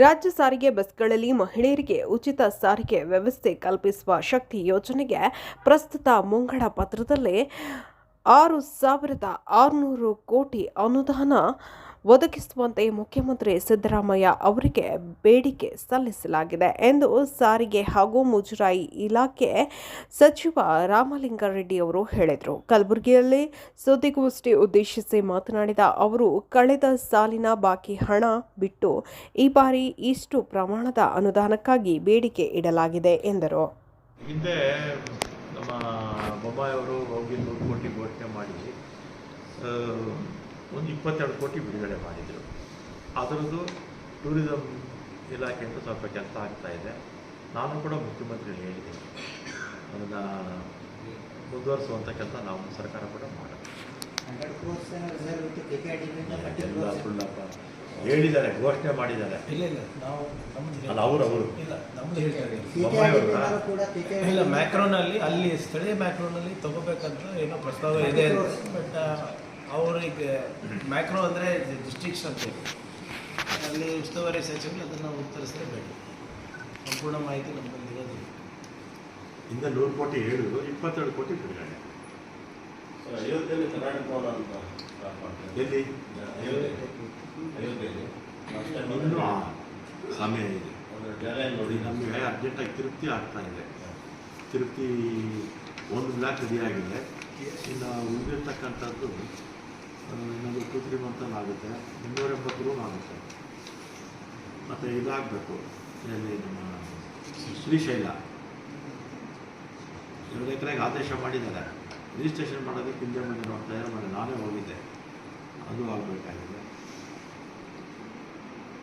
ರಾಜ್ಯ ಸಾರಿಗೆ ಬಸ್ಗಳಲ್ಲಿ ಮಹಿಳೆಯರಿಗೆ ಉಚಿತ ಸಾರಿಗೆ ವ್ಯವಸ್ಥೆ ಕಲ್ಪಿಸುವ ಶಕ್ತಿ ಯೋಜನೆಗೆ ಪ್ರಸ್ತುತ ಮುಂಗಡ ಪತ್ರದಲ್ಲಿ ಆರು ಸಾವಿರದ ಆರುನೂರು ಕೋಟಿ ಅನುದಾನ ಒದಗಿಸುವಂತೆ ಮುಖ್ಯಮಂತ್ರಿ ಸಿದ್ದರಾಮಯ್ಯ ಅವರಿಗೆ ಬೇಡಿಕೆ ಸಲ್ಲಿಸಲಾಗಿದೆ ಎಂದು ಸಾರಿಗೆ ಹಾಗೂ ಮುಜರಾಯಿ ಇಲಾಖೆ ಸಚಿವ ರಾಮಲಿಂಗಾರೆಡ್ಡಿ ಅವರು ಹೇಳಿದರು. ಕಲಬುರಗಿಯಲ್ಲಿ ಸುದ್ದಿಗೋಷ್ಠಿ ಉದ್ದೇಶಿಸಿ ಮಾತನಾಡಿದ ಅವರು, ಕಳೆದ ಸಾಲಿನ ಬಾಕಿ ಹಣ ಬಿಟ್ಟು ಈ ಬಾರಿ ಇಷ್ಟು ಪ್ರಮಾಣದ ಅನುದಾನಕ್ಕಾಗಿ ಬೇಡಿಕೆ ಇಡಲಾಗಿದೆ ಎಂದರು. ಹಿಂದೆ ನಮ್ಮ ಬೊಮ್ಮಾಯಿ ಅವರು ಹೋಗಿ ನೂರು ಕೋಟಿ ಘೋಷಣೆ ಮಾಡಿ ಒಂದು ಇಪ್ಪತ್ತೆರಡು ಕೋಟಿ ಬಿಡುಗಡೆ ಮಾಡಿದರು. ಅದರದ್ದು ಟೂರಿಸಂ ಇಲಾಖೆಯಿಂದ ಸ್ವಲ್ಪ ಕೆಲಸ ಆಗ್ತಾ ಇದೆ. ನಾನು ಕೂಡ ಮುಖ್ಯಮಂತ್ರಿ ಹೇಳಿದ್ದೀನಿ. ಅದನ್ನು ಮುಂದುವರಿಸುವಂಥ ಕೆಲಸ ನಾವು ಸರ್ಕಾರ ಕೂಡ ಮಾಡೋದು hundred crores reserve with K K D ಎಲ್ಲ ಹೇಳಿದ್ದಾರೆ ಘೋಷಣೆ ಮಾಡಿದ್ದಾರೆ. ಇಲ್ಲ ಇಲ್ಲ ನಾವು ಅಲ್ಲ ಅವರು ಅವರು. ಇಲ್ಲ ನಮ್ದು ಇಲ್ಲ ಮ್ಯಾಕ್ರೋನಲ್ಲಿ ಅಲ್ಲಿ ಸ್ಥಳೀಯ ಮ್ಯಾಕ್ರೋನಲ್ಲಿ ತಗೋಬೇಕಂತ ಏನೋ ಪ್ರಸ್ತಾವ ಇದೆ ಬಟ್ ಅವರಿಗೆ ಮ್ಯಾಕ್ರೋ ಅಂದರೆ ಡಿಸ್ಟ್ರಿಕ್ಟ್ಸ್ ಅಂತ ಇದೆ ಅಲ್ಲಿ ಉಸ್ತುವಾರಿ ಸಚಿವರು ಅದನ್ನು ಉತ್ತರಿಸಲೇಬೇಕು ಸಂಪೂರ್ಣ ಮಾಹಿತಿ ನಮ್ಮಲ್ಲಿ ಇರೋದಿಲ್ಲ. ಇಂದ ನೂರು ಕೋಟಿ ಹೇಳಿದ್ರು ಇಪ್ಪತ್ತೆರಡು ಕೋಟಿ ಬಿಡುಗಡೆ. ಅಯೋಧ್ಯೆಯಲ್ಲಿ ಕರ್ನಾಟಕ ಭವನ ಅಂತ ಎಲ್ಲಿ? ಅಯೋಧ್ಯೆ. ಅಯೋಧ್ಯೆಯಲ್ಲಿ. ಸಮಯ ಇದೆ. ನೋಡಿ ನೋಡಿ? ನಮಗೆ ಅರ್ಜೆಂಟಾಗಿ ತಿರುಪ್ತಿ ಆಗ್ತಾ ಇದೆ. ತಿರುಪ್ತಿ ಒಂದು ಬ್ಲಾಕ್ ಆಗಿದೆ ಇನ್ನು ಉಳಿದಿರ್ತಕ್ಕಂಥದ್ದು ಇನ್ನೊಂದು ಟೂ ತ್ರೀ ಮಂತಲ್ಲಿ ಆಗುತ್ತೆ ಇನ್ನೂರ ಎಂಬತ್ತು ರೂಮ್ ಆಗುತ್ತೆ. ಮತ್ತು ಇದಾಗಬೇಕು. ಇಲ್ಲಿ ನಮ್ಮ ಶ್ರೀಶೈಲ. ಎರಡು ಎಕರೆಗೆ ಆದೇಶ ಮಾಡಿದ್ದಾರೆ. ರಿಜಿಸ್ಟ್ರೇಷನ್ ಮಾಡೋದಕ್ಕೆ ಹಿಂದೆ ಮುಂದೆ ನೋಡ್ತಾ ಇದ್ದಾರೆ ನಾನೇ ಹೋಗಿದ್ದೆ. ಅದು ಆಗಬೇಕಾಗಿದೆ.